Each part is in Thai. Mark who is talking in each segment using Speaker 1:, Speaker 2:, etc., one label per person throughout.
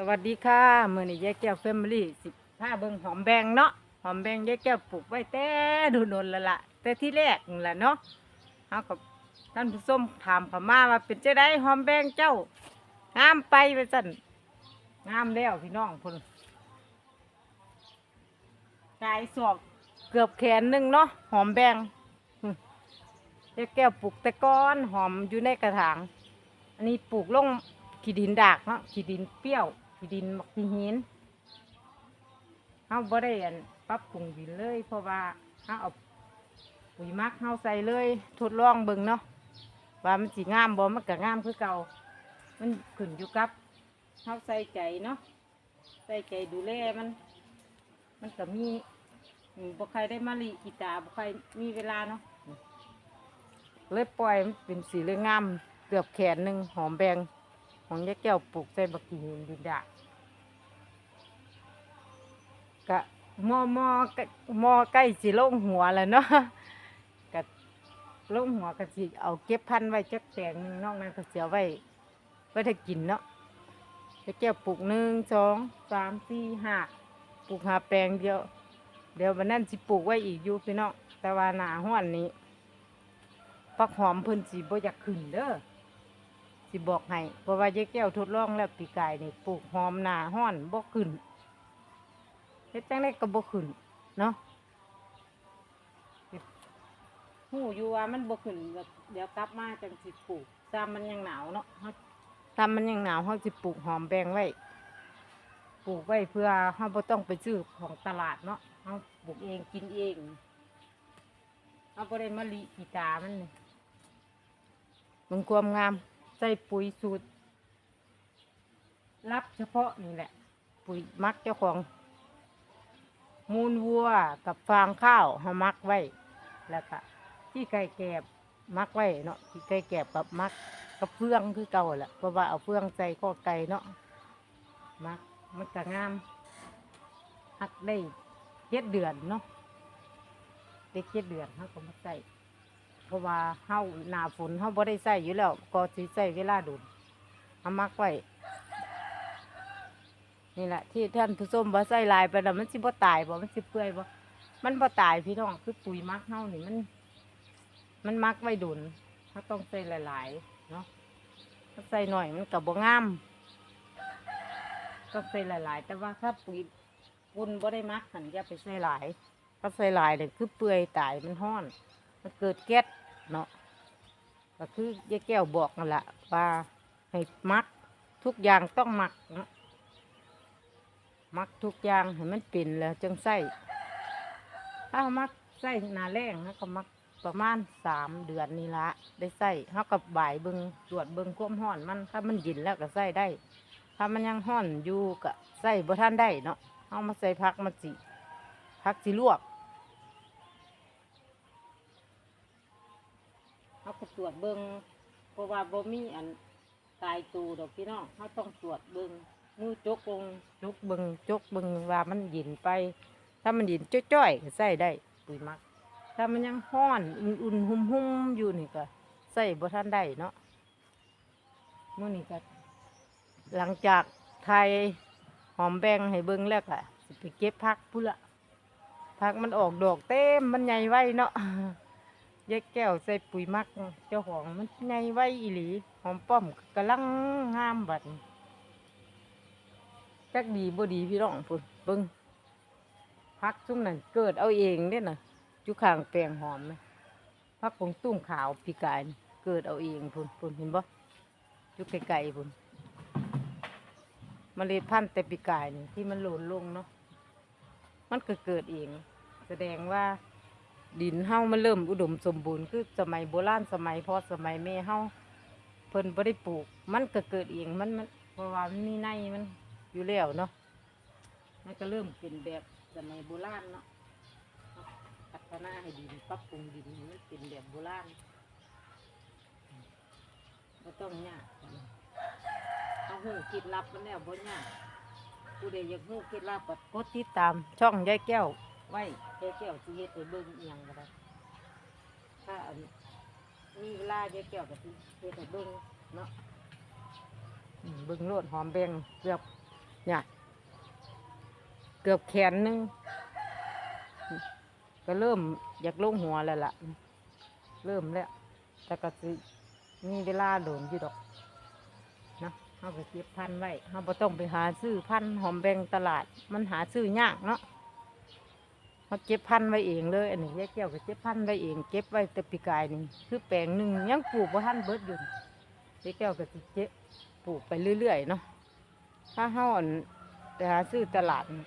Speaker 1: สวัสดีค่ะมื่อนี้ยายแก้วแฟมิลี่สิผ้าเบิงหอมแบงเนาะหอมแบงยายแก้วปลูกไว้แต่ดูนนละละแต่ที่แรกนั่นแหละเนาะเอากับท่านผู้ชมถามเขามาว่าเป็นเจ้าไดหอมแบงเจ้างามไปไปสั่นงามแล้วพี่น้องพุ่นกายสอกเกือบแขนหนึ่งเนาะหอมแบงหึยายแก้วปลูกแต่ก้อนหอมอยู่ในกระถาง อันนี้ปลูกลงขี้ดินดากเนาะขี้ดินเปรี้ยว ดินมักขี้หินเฮาบ่ได้อันปรับปรุงดินเลย เพราะว่าเฮาเอาปุ๋ยมักเฮาใส่เลย ทดลองเบิ่งเนาะว่ามันสิงามบ่มันก็งามคือเก่า มันขึ้นอยู่กับเฮาใส่ใจเนาะใส่ใจดูแลมัน มันก็มีอืมบ่ใครได้มาลีกีตาบ่ใครมีเวลาเนาะเลยปล่อยมันเป็นสีเลยงามเกือบแขนหนึ่งหอมแบง ของยายแก้วปลูกใส่บักกีหินดินดากะมอมอกะมอใกล้สิลงหัวแล้วเนาะกะลงหัวกะสิเอาเก็บพันธุ์ไว้จักแปลงหนึงนอกนั้นก็เสียไว้ไว้ถ้ากินเนาะยายแก้วปลูกหนึ่งสองสามสี่ห้าปลูกหาแปลงเดียว เดี๋ยววันนั้นสิปลูกไว้อีกอยู่พี่น้องแต่ว่าหนาห้วนนี้ผักหอมเพิ่นสิบ่อยากขึ้นเด้อ สิบอกให้เพราะว่ายายแก้วทดลองแล้วปีกายนี่ปลูกหอมหนาห้อนบ่ขึ้นเฮ็ดจังไดก็บ่ขึ้นเนาะฮู้อยู่ว่ามันบ่ขึ้นเดี๋ยวกลับมาจังสิปลูกตามมันยังหนาวเนาะเฮาตามมันยังหนาวเฮาสิปลูกหอมแบงไว้ปลูกไว้เพื่อเฮาบ่ต้องไปซื้อของตลาดเนาะเฮาปลูกเองกินเองเอาไปได้มะลิกีตามันนี่มันความงาม ใส่ปุ๋ยสูตร รับเฉพาะนี่แหละ ปุ๋ยมักเจ้าของ มูลวัวกับฟางข้าวเฮามักไว้แล้วก็ที่ไก่แกบมักไว้เนาะที่ไก่แกบกับมักกับเฟืองคือเก่าแหละเพราะว่าเอาเฟืองใส่ข้อไก่เนาะมักมันก็งามหักได้เจ็ดเดือนเนาะเด็กเจ็ดเดือนเขาก็มาใส่ เพราะว่าเฮาหนาฝนเฮาบ่ได้ใส่อยู่แล้ว ก็สิใส่เวลาดูเอามักไว้นี่แหละที่ท่านผู้ชมว่ใส่ลายไปแล้วมันสิบ่ตายบ่มันสิเปื่อยบ่มันบ่ตายพี่น้องคือปุ๋ยมักเฮานี่มัน มันมักไว้ดุนเขาต้องใส่หลายๆเนาะถ้าใส่หน่อยมันก็บ่งามต้องใส่หลาย ๆ แต่ว่าถ้าปุ๋ยปุนบ่ได้มักหันอย่าไปใส่หลายก็ใส่หลายเลยคือเปื่อยตายมันห้อน เกิดแก๊สเนาะก็คือยายแก้วบอกนั่นแหละว่าให้มักทุกอย่างต้องมักนะมักทุกอย่างให้มันเป็นแล้วจึงใส่ถ้ามักใส่นาแรงนะก็มักประมาณสามเดือนนี่ละได้ใส่เขากับบ่ายเบิงตรวจเบิงควมห้อนมันถ้ามันยินแล้วก็ใส่ได้ ถ้ามันยังห้อนอยู่ก็ใส่บ่ท่านได้เนาะเอามาใส่พักมาจิผักสิลวก เขาก็ตรวจเบิงเพราะว่าบ่มีอันตายตูดอกพี่น้องเขาต้องตรวจเบิงมือจกลงจกเบิงจกเบิงว่ามันหยินไป ถ้ามันหยินจ้อยๆก็ใส่ได้ปุ๋ยมัก ถ้ามันยังห้อนอุ่นๆหุ่มๆอยู่นี่ก็ใส่บ่ทันได้เนาะมื่อนี้ก็หลังจากไทยหอมแบงให้เบิงแล้วก็สิไปเก็บผักพุ่นละผักมันออกดอกเต็มมันใหญ่ไว้เนาะ ยายแก้วใส่ปุ๋ยมัก เจ้าของมันใหญ่ไว้อีหลีหอมป้อมกำลังงามบัดจักดีบ่ดีพี่น้องพุ่นเบิ่งผักซุ่มนั่นเกิดเอาเองเด้น่ะอยู่ข้างแปลงหอมไหมผักของตุ้งขาวปีกายเกิดเอาเองพุ่นพุ่นเห็นบ่อยู่ไกลๆพุ่นเมล็ดพันธุ์แต่ปีกายนี่ที่มันหล่นลงเนาะมันก็เกิดเอง แสดงว่า ดินเฮามันเริ่มอุดมสมบูรณ์คือสมัยโบราณสมัยพ่อสมัยแม่เฮาเพิ่นบ่ได้ปลูก มันก็เกิดเองมันมันเพราะว่ามันมีในมันอยู่แล้วเนาะมันก็เริ่มเป็นแบบสมัยโบราณเนาะพัฒนาให้ดินปรับปรุงดินมันเป็นแบบโบราณบ่ต้องยากเอาหูคิดลับมันแล้วบ่ยากผู้ใดอยากรู้เคล็ดลับก็กดติดตามช่องยายแก้ว ไว้ยายแก้วสิเฮ็ดให้เบิ่งอียังก็ได้ถ้าอันมีเวลายายแก้วก็สิเฮ็ดให้เบิ่งเนาะอืมเบิ่งโลดหอมแบงเกือบเนี่ยเกือบแขนหนึงก็เริ่มอยากลงหัวแล้วล่ะ เริ่มแล้ว แต่ก็สิมีเวลาโดนอยู่ดอกนะเอาไปเก็บพันธุ์ไว้เราบ่ต้องไปหาซื้อพันธุ์หอมแบงตลาด มันหาซื้อยากเนาะ เราเก็บพันธุ์ไว้เองเลยอันนี้ยายแก้วก็เก็บพันธุ์ไว้เองเก็บไว้แต่ปีกายนี่คือแปลงหนึ่งยังปลูกบ่ทันเบิดอยู่ยายแก้วก็สิเก็บปลูกไปเรื่อยๆเนาะถ้าเฮาอั่นไปหาซื้อตลาดนี่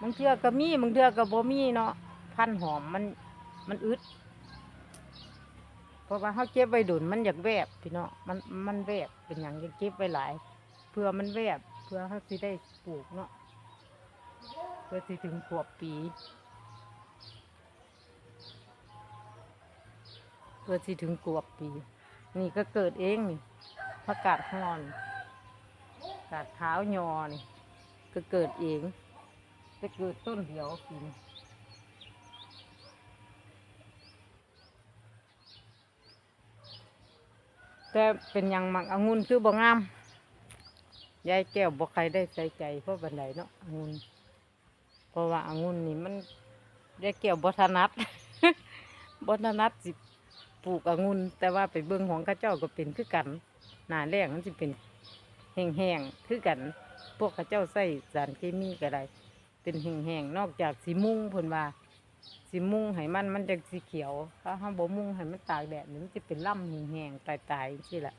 Speaker 1: บางเทื่อก็มีบางเทื่อก็บ่มีเนาะพันธุ์หอมมันมันอึดเพราะว่าเขาเก็บไว้ดุนมันอยากแวบพี่เนาะมันมันแวบเป็นอย่างยังเก็บไว้หลาย เพื่อมันแวบเพื่อเขาสิได้ปลูกเนาะเพื่อสิถึงขวบปี เพื่อสิถึงขวบปี นี่ก็เกิดเองนี่ผักกาดฮอนกาดขาวยอนี่ก็เกิดเองจะเกิดต้นเดียวกินแต่เป็นหยังมักองุ่นคือบ่งามยายแก้วบ่ใครได้ใส่ใจเพราะบันไดเนาะองุ่นเพราะว่าองุ่นนี่มันยายแก้วบ่ถนัดบ่ถนัดสิ ปลูกองุ่นแต่ว่าไปเบิ่งของข้าเจ้าก็เป็นคือกันหนาแรงมันสิเป็นแห้งๆคือกัน พวกข้าเจ้าใส่สารเคมีก็ได้เป็นแห้งๆนอกจากสีมุ้งเพิ่นว่าสิมุงให้มันมันจะสีเขียวถ้าห้าบ่มุงให้มันตากแดดมันจะเป็นล่ำแห้งๆตายๆสิแหละ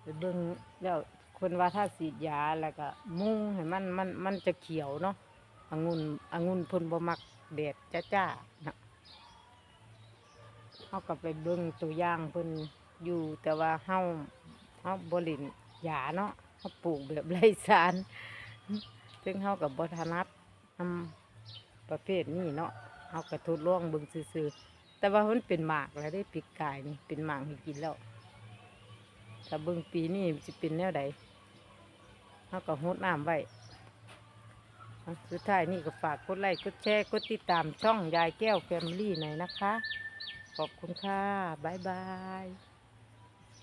Speaker 1: ไปเบิ่งแล้วคนว่าถ้าสีดยาแล้วก็ มุงให้มันมันมันจะเขียวเนาะองุ่นองุ่นพ่นบ่มัก แดดจ้าๆนะเฮาก็ไปเบิ่งตัวอย่างเพิ่นอยู่แต่ว่าเฮาเฮาบ่เลินยาเนาะเฮาปลูกแบบไร้สารซึ่งเฮากับบทนัดทำประเภทนี้เนาะเฮาก็ทดลองเบิ่งซื่อๆแต่ว่ามันเป็นหมากแล้วได้ปีกกายนี่เป็นหมากให้กินแล้วถ้าเบิ่งปีนี้สิเป็นแนวใดเฮาก็หดน้ำไว้ สุดท้ายนี่ก็ฝากกดไลค์กดแชร์กดติดตามช่องยายแก้วแฟมิลี่หน่อยนะคะ ขอบคุณค่ะ บ๊ายบาย